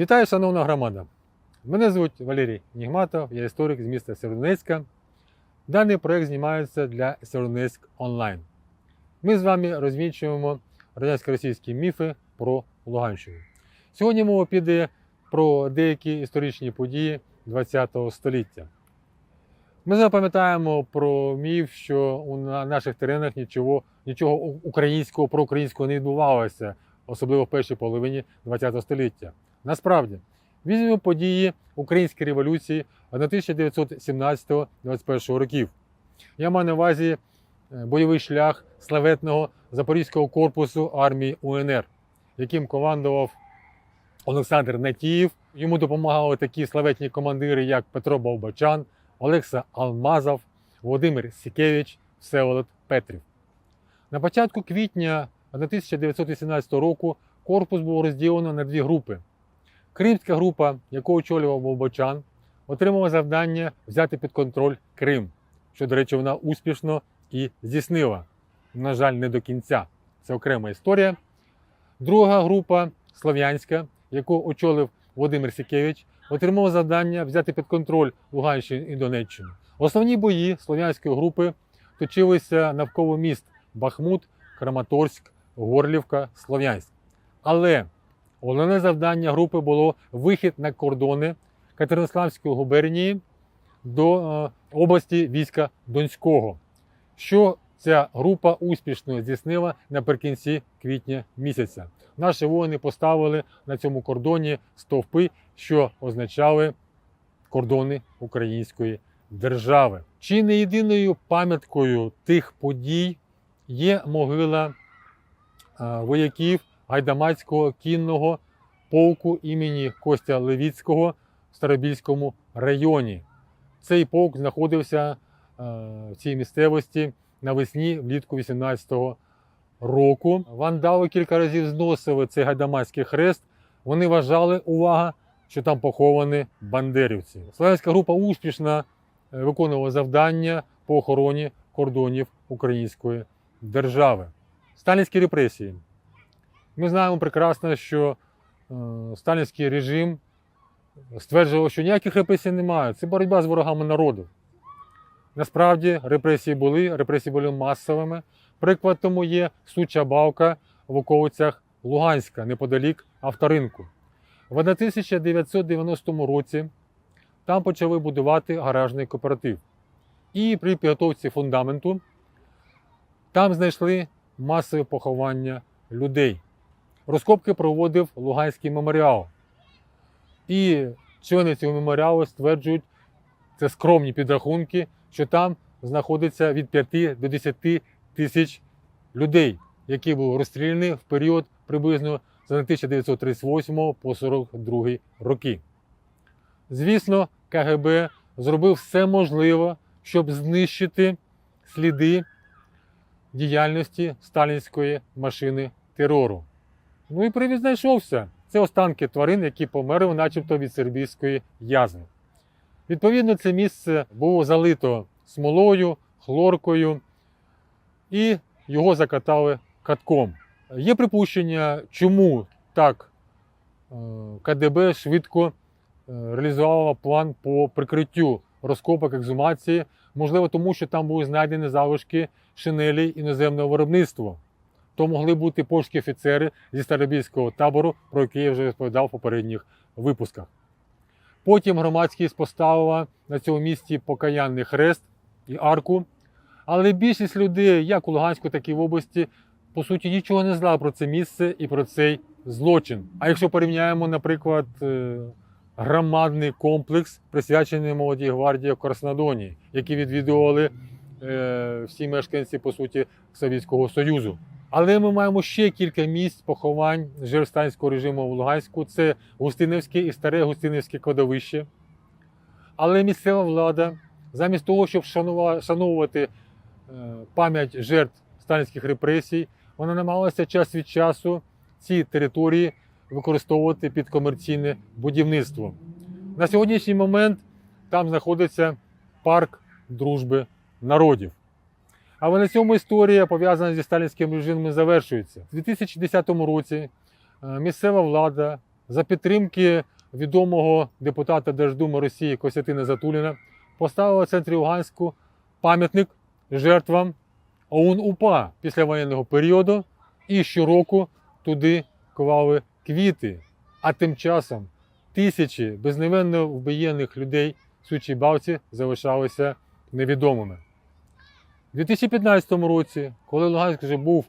Вітаю, шановна громада! Мене звуть Валерій Нігматов, я історик з міста Сєвєродонецька. Даний проект знімається для Сєвєродонецьк онлайн. Ми з вами розвінчуємо радянсько-російські міфи про Луганщину. Сьогодні мова піде про деякі історичні події ХХ століття. Ми запам'ятаємо про міф, що на- наших теренах нічого, нічого українського, проукраїнського не відбувалося, особливо в першій половині ХХ століття. Насправді, візьмемо події Української революції 1917-21 років. Я маю на увазі е, бойовий шлях славетного Запорізького корпусу армії УНР, яким командував Олександр Натіїв. Йому допомагали такі славетні командири, як Петро Бовбачан, Олекса Алмазов, Володимир Сікевич, Всеволод Петрів. На початку квітня 1918 року корпус був розділено на дві групи. Кримська група, яку очолював Бовбачан, отримала завдання взяти під контроль Крим, що, до речі, вона успішно і здійснила. На жаль, не до кінця. Це окрема історія. Друга група Слов'янська, яку очолив Володимир Сікевич, отримала завдання взяти під контроль Луганщину і Донеччину. Основні бої слов'янської групи точилися навколо міст Бахмут, Краматорськ, Горлівка, Слов'янськ. Але головне завдання групи було вихід на кордони Катеринославської губернії до е, області війська Донського, що ця група успішно здійснила наприкінці квітня місяця. Наші воїни поставили на цьому кордоні стовпи, що означали кордони української держави. Чи не єдиною пам'яткою тих подій є могила е, вояків гайдамацького кінного полку імені Костя Левіцького в Старобільському районі. Цей полк знаходився е, в цій місцевості навесні влітку 18-го року. Вандали кілька разів зносили цей гайдамацький хрест. Вони вважали, увага, що там поховані бандерівці. Славянська група успішно е, виконувала завдання по охороні кордонів української держави. Сталінські репресії. Ми знаємо прекрасно, що е, сталінський режим стверджував, що ніяких репресій немає. Це боротьба з ворогами народу. Насправді репресії були, репресії були масовими. Приклад тому є суча балка в околицях Луганська, неподалік авторинку. В 1990 році там почали будувати гаражний кооператив. І при підготовці фундаменту там знайшли масове поховання людей. Розкопки проводив Луганський меморіал. І члени цього меморіалу стверджують, це скромні підрахунки, що там знаходиться від 5 до 10 тисяч людей, які були розстріляні в період приблизно з 1938 по 42 роки. Звісно, КГБ зробив все можливе, щоб знищити сліди діяльності сталінської машини терору. Ну і привід знайшовся. Це останки тварин, які померли, начебто від сербійської язви. Відповідно, це місце було залито смолою, хлоркою, і його закатали катком. Є припущення, чому так е, КДБ швидко е, реалізувало план по прикриттю розкопок ексгумації, можливо, тому що там були знайдені залишки шинелі іноземного виробництва. То могли бути польські офіцери зі старобільського табору, про який я вже розповідав в попередніх випусках. Потім громадськість поставила на цьому місці покаянний хрест і арку. Але більшість людей, як у Луганську, так і в області, по суті, нічого не знали про це місце і про цей злочин. А якщо порівняємо, наприклад, е, громадний комплекс, присвячений молодій гвардії в Краснодоні, які відвідували е, всі мешканці, по суті, Совєтського Союзу. Але ми маємо ще кілька місць поховань жертв сталінського режиму в Луганську. Це Густинівське і старе Густинівське кладовище. Але місцева влада, замість того, щоб шанува- шановувати е, пам'ять жертв сталінських репресій, вона намагалася час від часу ці території використовувати під комерційне будівництво. На сьогоднішній момент там знаходиться парк дружби народів. Але на цьому історія, пов'язана зі сталінським режимом, завершується. У 2010 році е, місцева влада За підтримки відомого депутата Держдуми Росії Костянтина Затуліна поставила в центрі Луганську пам'ятник жертвам ОУН-УПА післявоєнного періоду і щороку туди клали квіти. А тим часом тисячі безневинно вбиєних людей в Сучій Бавці залишалися невідомими. У 2015 році, коли Луганськ вже був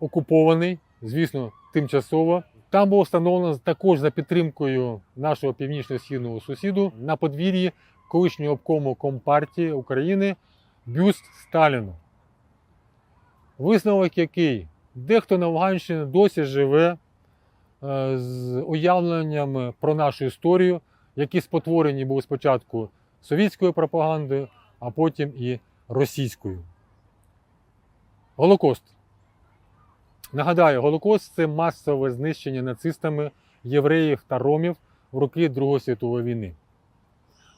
окупований, звісно, тимчасово, там було встановлено також за підтримкою нашого північно-східного сусіду на подвір'ї колишнього обкому Компартії України бюст Сталіну. Висновок який дехто на Луганщині досі живе е, з уявленнями про нашу історію, які спотворені були спочатку совітською пропагандою, а потім і російською. Голокост. Нагадаю, Голокост це масове знищення нацистами євреїв та ромів в роки Другої світової війни.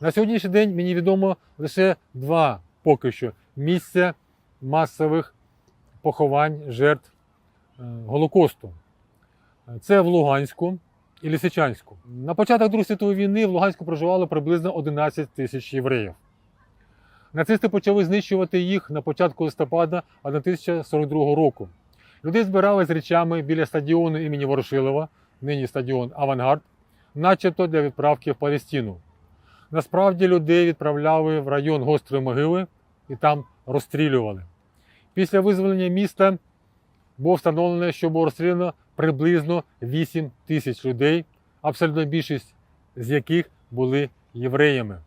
На сьогоднішній день мені відомо лише два поки що місця масових поховань жертв е, Голокосту. Це в Луганську і Лисичанську. На початок Другої світової війни в Луганську проживало приблизно 11 тисяч євреїв. Нацисти почали знищувати їх на початку листопада 1942 року. Людей збирали з речами біля стадіону імені Ворошилова, нині стадіон Авангард, начебто для відправки в Палестину. Насправді людей відправляли в район гострої могили і там розстрілювали. Після визволення міста було встановлено, що було розстріляно приблизно 8 тисяч людей, абсолютно більшість з яких були євреями.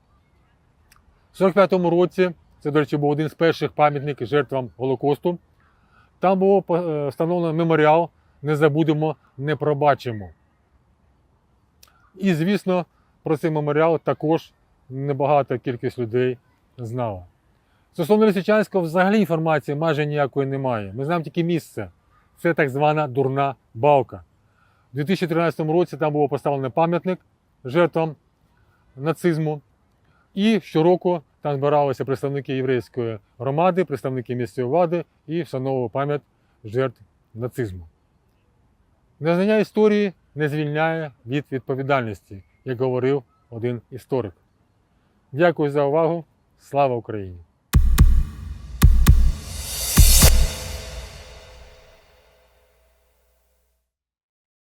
У 45-му році, це, до речі, був один з перших пам'ятників жертвам Голокосту. Там було е, встановлено меморіал Не забудемо, не пробачимо. І, звісно, про цей меморіал також небагата кількість людей знала. Стосовно Лисичанського взагалі інформації майже ніякої немає. Ми знаємо тільки місце. Це так звана дурна балка. У 2013 році там було поставлено пам'ятник жертвам нацизму. І щороку там збиралися представники єврейської громади, представники місцевої влади і вшановували пам'ять жертв нацизму. Незнання історії не звільняє від відповідальності, як говорив один історик. Дякую за увагу. Слава Україні!